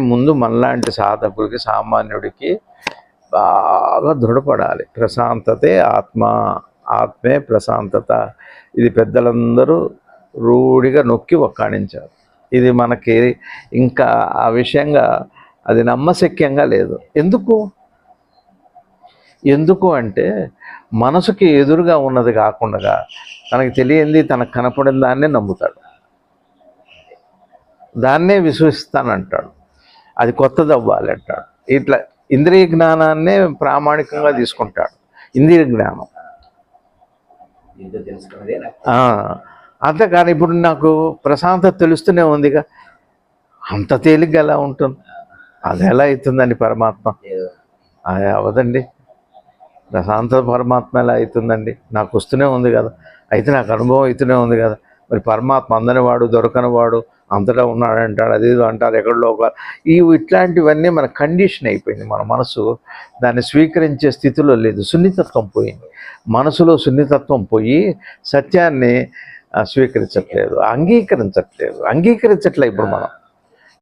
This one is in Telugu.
ముందు మనలాంటి సాధకుడికి సామాన్యుడికి బాగా దృఢపడాలి. ప్రశాంతతే ఆత్మ ఆత్మే ప్రశాంతత. ఇది పెద్దలందరూ రూఢిగా నొక్కి ఒక్కాణించారు. ఇది మనకి ఇంకా ఆ విషయంగా అది నమ్మశక్యంగా లేదు. ఎందుకు? ఎందుకు అంటే మనసుకి ఎదురుగా ఉన్నది కాకుండా తనకు తెలియంది తనకు కనపడిన దాన్నే నమ్ముతాడు. దాన్నే విశ్వసిస్తానంటాడు. అది కొత్తది అవ్వాలంటాడు. ఇట్లా ఇంద్రియ జ్ఞానాన్నే ప్రామాణికంగా తీసుకుంటాడు. ఇంద్రియ జ్ఞానం. అంతే కానీ అంతేకాని ఇప్పుడు నాకు ప్రశాంతత తెలుస్తూనే ఉందిగా. అంత తేలిగ్గా ఎలా ఉంటుంది? అది ఎలా అవుతుందండి పరమాత్మ? అది అవదండి. ప్రశాంత పరమాత్మ ఎలా అవుతుందండి? నాకు వస్తూనే ఉంది కదా. అయితే నాకు అనుభవం అవుతూనే ఉంది కదా. మరి పరమాత్మ అందని వాడు దొరకని వాడు అంతటా ఉన్నాడంటాడు అదేదో అంటారు ఎక్కడో ఒక ఈ ఇట్లాంటివన్నీ మన కండిషన్ అయిపోయింది. మన మనసు దాన్ని స్వీకరించే స్థితిలో లేదు. సున్నితత్వం పోయింది. మనసులో సున్నితత్వం పోయి సత్యాన్ని స్వీకరించట్లేదు అంగీకరించట్లేదు. అంగీకరించట్లే ఇప్పుడు మనం.